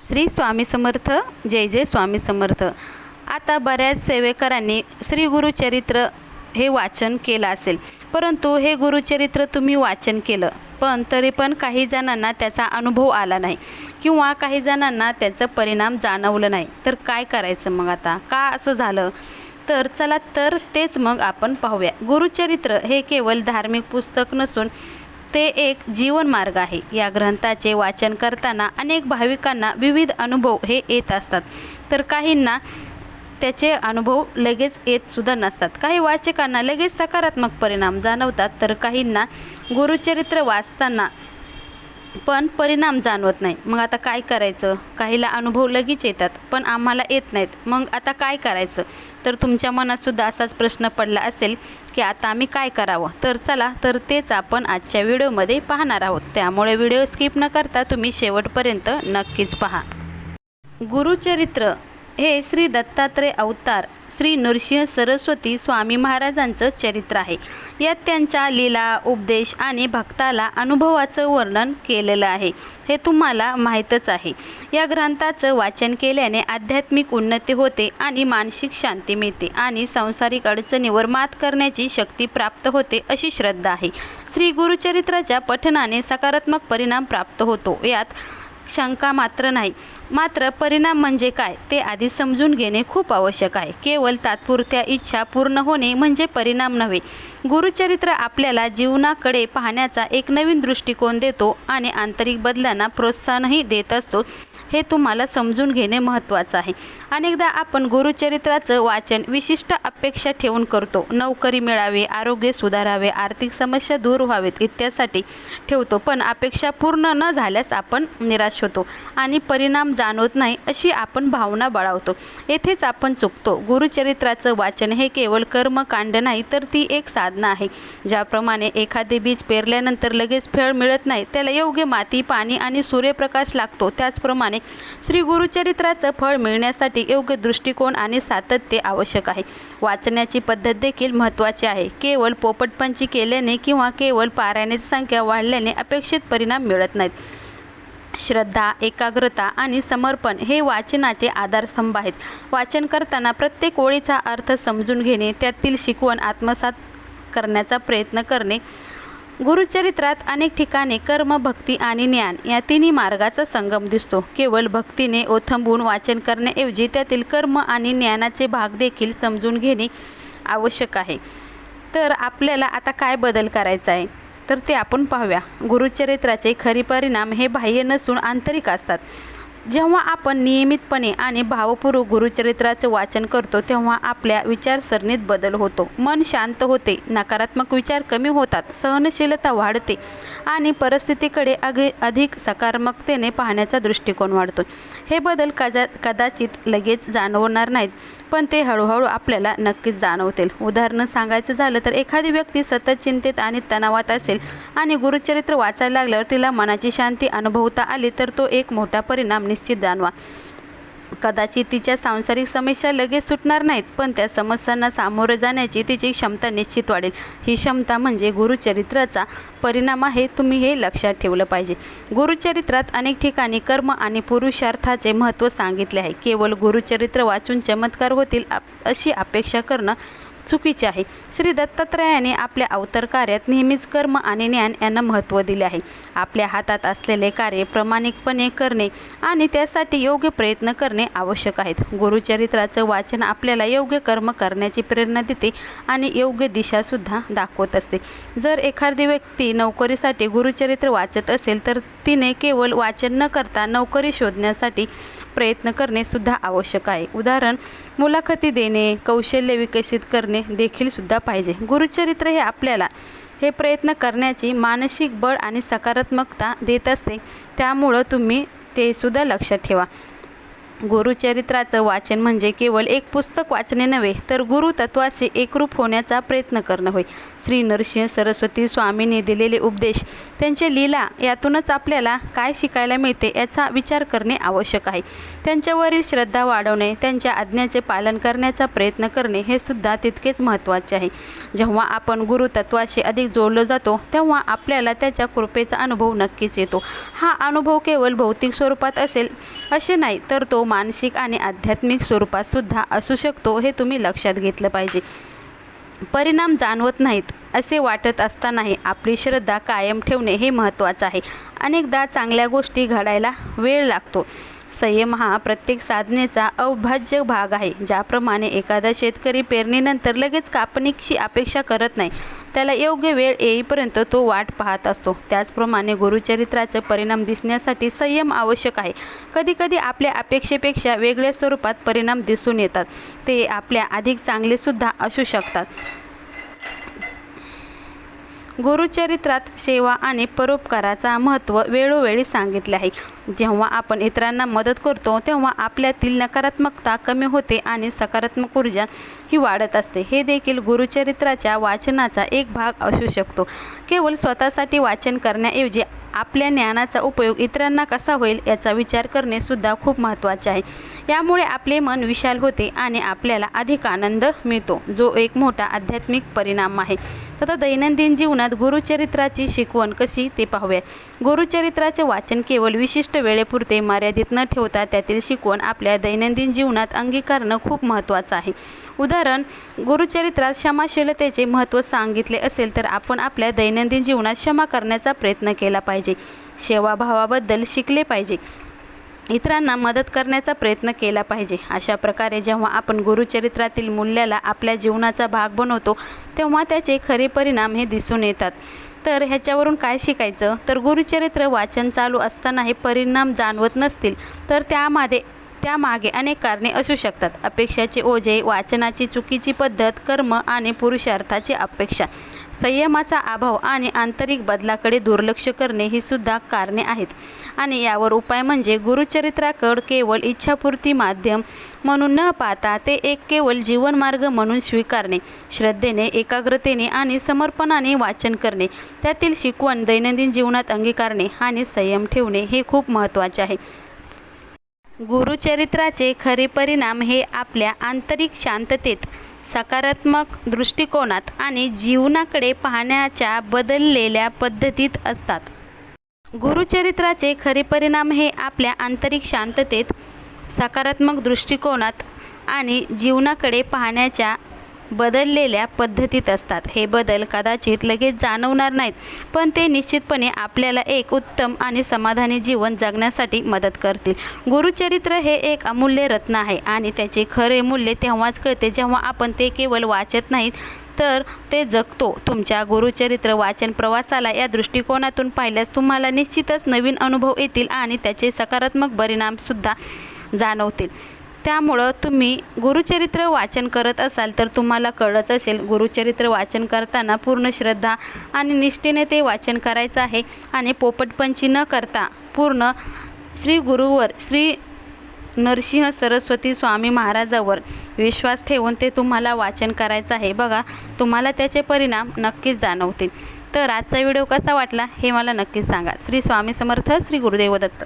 श्री स्वामी समर्थ जय जय स्वामी समर्थ. आता बऱ्याच सेवेकरांनी श्री गुरुचरित्र हे वाचन केलं असेल. परंतु हे गुरुचरित्र तुम्ही वाचन केलं पण तरी पण काही जणांना त्याचा अनुभव आला नाही किंवा काही जणांना त्याचा परिणाम जाणवलं नाही. तर काय करायचं मग आता? का असं झालं? तर चला तर तेच मग आपण पाहूया. गुरुचरित्र हे केवळ धार्मिक पुस्तक नसून ते एक जीवनमार्ग आहे. या ग्रंथाचे वाचन करताना अनेक भाविकांना विविध अनुभव हे येत असतात. तर काहींना त्याचे अनुभव लगेच येत सुद्धा नसतात. काही वाचकांना लगेच सकारात्मक परिणाम जाणवतात तर काहींना गुरुचरित्र वाचताना पण परिणाम जाणवत नाही. मग आता काय करायचं? काहीला अनुभव लगेच येतात पण आम्हाला येत नाहीत. मग आता काय करायचं? तर तुमच्या मनातसुद्धा असाच प्रश्न पडला असेल की आता आम्ही काय करावं? तर चला तर तेच आपण आजच्या व्हिडिओमध्ये पाहणार आहोत. त्यामुळे व्हिडिओ स्किप न करता तुम्ही शेवटपर्यंत नक्कीच पहा. गुरुचरित्र हे श्री दत्तात्रय अवतार श्री नृसिंह सरस्वती स्वामी महाराजांचं चरित्र आहे. यात त्यांच्या लीला उपदेश आणि भक्ताला अनुभवाचं वर्णन केलेलं आहे. हे तुम्हाला माहीतच आहे. या ग्रंथाचं वाचन केल्याने आध्यात्मिक उन्नती होते आणि मानसिक शांती मिळते आणि सांसारिक अडचणीवर मात करण्याची शक्ती प्राप्त होते अशी श्रद्धा आहे. श्री गुरुचरित्राच्या पठनाने सकारात्मक परिणाम प्राप्त होतो. यात शंका मात्र नाही. मात्र परिणाम म्हणजे काय ते आधी समजून घेणे खूप आवश्यक आहे. केवळ तात्पुरत्या इच्छा पूर्ण होणे म्हणजे परिणाम नव्हे. गुरुचरित्र आपल्याला जीवनाकडे पाहण्याचा एक नवीन दृष्टिकोन देतो आणि आंतरिक बदलांना प्रोत्साहनही देत असतो. हे तुम्हाला समजून घेणे महत्त्वाचं आहे. अनेकदा आपण गुरुचरित्राचं वाचन विशिष्ट अपेक्षा ठेवून करतो. नोकरी मिळावी आरोग्य सुधारावे आर्थिक समस्या दूर व्हावेत इत्यासाठी ठेवतो. पण अपेक्षा पूर्ण न झाल्यास आपण निराश होतो आणि परिणाम जाणवत नाही अशी आपण भावना बळावतो येथेच आपण चुकतो. गुरुचरित्राचं वाचन हे केवळ कर्मकांड नाही तर ती एक साधना आहे. ज्याप्रमाणे एखादे बीज पेरल्यानंतर लगेच फळ मिळत नाही त्याला योग्य माती पाणी आणि सूर्यप्रकाश लागतो. त्याचप्रमाणे श्री गुरुचरित्राचं फळ मिळण्यासाठी योग्य दृष्टिकोन आणि सातत्य आवश्यक आहे. वाचण्याची पद्धत देखील महत्त्वाची आहे. केवळ पोपटपंची केल्याने किंवा केवळ पारायणाची संख्या वाढल्याने अपेक्षित परिणाम मिळत नाहीत. श्रद्धा एकाग्रता आणि समर्पण हे वाचनाचे आधारस्तंभ आहेत. वाचन करताना प्रत्येक ओळीचा अर्थ समजून घेणे त्यातील शिकवण आत्मसात करण्याचा प्रयत्न करणे गुरुचरित्रात अनेक ठिकाणी कर्म भक्ती आणि ज्ञान या तिन्ही मार्गाचा संगम दिसतो. केवळ भक्तीने ओथंबून वाचन करण्याऐवजी त्यातील कर्म आणि ज्ञानाचे भाग देखील समजून घेणे आवश्यक आहे. तर आपल्याला आता काय बदल करायचा आहे? तर ते आपण पाहूया. गुरुचरित्राचे खरी परिणाम हे बाह्य नसून आंतरिक असतात. जेव्हा आपण नियमितपणे आणि भावपूर्वक गुरुचरित्राचं वाचन करतो तेव्हा आपल्या विचारसरणीत बदल होतो. मन शांत होते नकारात्मक विचार कमी होतात सहनशीलता वाढते आणि परिस्थितीकडे अगे अधिक सकारात्मकतेने पाहण्याचा दृष्टिकोन वाढतो. हे बदल कदा कदाचित लगेच जाणवणार नाहीत पण ते हळूहळू आपल्याला नक्कीच जाणवतील. उदाहरणं सांगायचं झालं तर एखादी व्यक्ती सतत चिंतेत आणि तणावात असेल आणि गुरुचरित्र वाचायला लागल्यावर तिला मनाची शांती अनुभवता आली तर तो एक मोठा परिणाम निश्चित जाणवा. कदाचित तिच्या सांसारिक समस्या लगेच सुटणार नाहीत पण त्या समस्यांना सामोरे जाण्याची तिची क्षमता निश्चित वाढेल. ही क्षमता म्हणजे गुरुचरित्राचा परिणाम आहे तुम्ही हे लक्षात ठेवलं पाहिजे. गुरुचरित्रात अनेक ठिकाणी कर्म आणि पुरुषार्थाचे महत्त्व सांगितले आहे. केवळ गुरुचरित्र वाचून चमत्कार होतील अशी अपेक्षा करणं चुकीचे आहे. श्री दत्तात्रयाने आपल्या अवतर कार्यात नेहमीच कर्म आणि ज्ञान यांना महत्त्व दिले आहे. आपल्या हातात असलेले कार्य प्रामाणिकपणे करणे आणि त्यासाठी योग्य प्रयत्न करणे आवश्यक आहेत. गुरुचरित्राचं वाचन आपल्याला योग्य कर्म करण्याची प्रेरणा देते आणि योग्य दिशासुद्धा दाखवत असते. जर एखादी व्यक्ती नोकरीसाठी गुरुचरित्र वाचत असेल तर तिने केवळ वाचन न करता नोकरी शोधण्यासाठी प्रयत्न करणे सुद्धा आवश्यक आहे. उदाहरण मुलाखती देणे कौशल्य विकसित करणे देखील सुद्धा पाहिजे. गुरुचरित्र हे आपल्याला हे प्रयत्न करण्याची मानसिक बळ आणि सकारात्मकता देत असते. त्यामुळं तुम्ही ते सुद्धा लक्षात ठेवा. गुरुचरित्राचं वाचन म्हणजे केवळ एक पुस्तक वाचणे नव्हे तर गुरुतत्वाशी एकरूप होण्याचा प्रयत्न करणं होय. श्री नरसिंह सरस्वती स्वामींनी दिलेले उपदेश त्यांचे लीला यातूनच आपल्याला काय शिकायला मिळते याचा विचार करणे आवश्यक आहे. त्यांच्यावरील श्रद्धा वाढवणे त्यांच्या आज्ञाचे पालन करण्याचा प्रयत्न करणे हे सुद्धा तितकेच महत्त्वाचे आहे. जेव्हा आपण गुरुतत्वाशी अधिक जोडलो जातो तेव्हा आपल्याला त्याच्या कृपेचा अनुभव नक्कीच येतो. हा अनुभव केवळ भौतिक स्वरूपात असेल असे नाही तर तो मानसिक आणि आध्यात्मिक स्वरूपात सुद्धा असू शकतो हे तुम्ही लक्षात घेतलं पाहिजे. परिणाम जाणवत नाहीत असे वाटत असतानाही आपली श्रद्धा कायम ठेवणे हे महत्त्वाचं आहे. अनेकदा चांगल्या गोष्टी घडायला वेळ लागतो. संयम हा प्रत्येक साधनेचा अविभाज्य भाग आहे. ज्याप्रमाणे एखादा शेतकरी पेरणीनंतर लगेच कापणीची अपेक्षा करत नाही त्याला योग्य वेळ येईपर्यंत तो वाट पाहत असतो. त्याचप्रमाणे गुरुचरित्राचे परिणाम दिसण्यासाठी संयम आवश्यक आहे. कधीकधी आपल्या अपेक्षेपेक्षा वेगळ्या स्वरूपात परिणाम दिसून येतात. ते आपल्या अधिक चांगलेसुद्धा असू शकतात. गुरुचरित्रात सेवा आणि परोपकाराचा महत्त्व वेळोवेळी सांगितले आहे. जेव्हा आपण इतरांना मदत करतो तेव्हा आपल्यातील नकारात्मकता कमी होते आणि सकारात्मक ऊर्जा ही वाढत असते. हे देखील गुरुचरित्राच्या वाचनाचा एक भाग असू शकतो. केवळ स्वतःसाठी वाचन करण्याऐवजी आपल्या ज्ञानाचा उपयोग इतरांना कसा होईल याचा विचार करणे सुद्धा खूप महत्त्वाचे आहे. यामुळे आपले मन विशाल होते आणि आपल्याला अधिक आनंद मिळतो जो एक मोठा आध्यात्मिक परिणाम आहे. तथा दैनंदिन जीवनात गुरुचरित्राची शिकवण कशी ते पाहूया. गुरुचरित्राचे वाचन केवळ विशिष्ट वेळेपुरते मर्यादित न ठेवता त्यातील शिकवण आपल्या दैनंदिन जीवनात अंगीकारणं खूप महत्त्वाचं आहे. उदाहरण गुरुचरित्रात क्षमाशीलतेचे महत्त्व सांगितले असेल तर आपण आपल्या दैनंदिन जीवनात क्षमा करण्याचा प्रयत्न केला पाहिजे. सेवाभावाबद्दल शिकले पाहिजे. इतरांना मदत करण्याचा प्रयत्न केला पाहिजे. अशा प्रकारे जेव्हा आपण गुरुचरित्रातील मूल्याला आपल्या जीवनाचा भाग बनवतो तेव्हा त्याचे खरे परिणाम हे दिसून येतात. तर ह्याच्यावरून काय शिकायचं? तर गुरुचरित्र वाचन चालू असताना हे परिणाम जाणवत नसतील तर त्यामध्ये त्यामागे अनेक कारणे असू शकतात. अपेक्षाचे ओझे वाचनाची चुकीची पद्धत कर्म आणि पुरुषार्थाची अपेक्षा. संयमाचा अभाव आणि आंतरिक बदलाकडे दुर्लक्ष करणे ही सुद्धा कारणे आहेत. आणि यावर उपाय म्हणजे गुरुचरित्राकड केवळ इच्छापूर्ती माध्यम म्हणून न पाहता ते एक केवळ जीवनमार्ग म्हणून स्वीकारणे श्रद्धेने एकाग्रतेने आणि समर्पणाने वाचन करणे त्यातील शिकवण दैनंदिन जीवनात अंगीकारणे आणि संयम ठेवणे हे खूप महत्त्वाचे आहे. गुरुचरित्राचे खरे परिणाम हे आपल्या आंतरिक शांततेत सकारात्मक दृष्टिकोनात आणि जीवनाकडे पाहण्याच्या बदललेल्या पद्धतीत असतात. गुरुचरित्राचे खरे परिणाम हे आपल्या आंतरिक शांततेत सकारात्मक दृष्टिकोनात आणि जीवनाकडे पाहण्याच्या बदललेल्या पद्धतीत असतात. हे बदल कदाचित लगेच जाणवणार नाहीत पण ते निश्चितपणे आपल्याला एक उत्तम आणि समाधानी जीवन जगण्यासाठी मदत करतील. गुरुचरित्र हे एक अमूल्य रत्न आहे आणि त्याचे खरे मूल्य तेव्हाच कळते जेव्हा आपण ते केवळ वाचत नाहीत तर ते जगतो. तुमच्या गुरुचरित्र वाचन प्रवासाला या दृष्टिकोनातून पाहिल्यास तुम्हाला निश्चितच नवीन अनुभव येतील आणि त्याचे सकारात्मक परिणामसुद्धा जाणवतील. त्यामुळं तुम्ही गुरुचरित्र वाचन करत असाल तर तुम्हाला कळत असेल. गुरुचरित्र वाचन करताना पूर्ण श्रद्धा आणि निष्ठेने ते वाचन करायचं आहे आणि पोपटपंची न करता पूर्ण श्री गुरुवर श्री नरसिंह सरस्वती स्वामी महाराजावर विश्वास ठेवून ते तुम्हाला वाचन करायचं आहे. बघा तुम्हाला त्याचे परिणाम नक्कीच जाणवतील. तर आजचा व्हिडिओ कसा वाटला हे मला नक्कीच सांगा. श्री स्वामी समर्थ श्री गुरुदेव दत्त.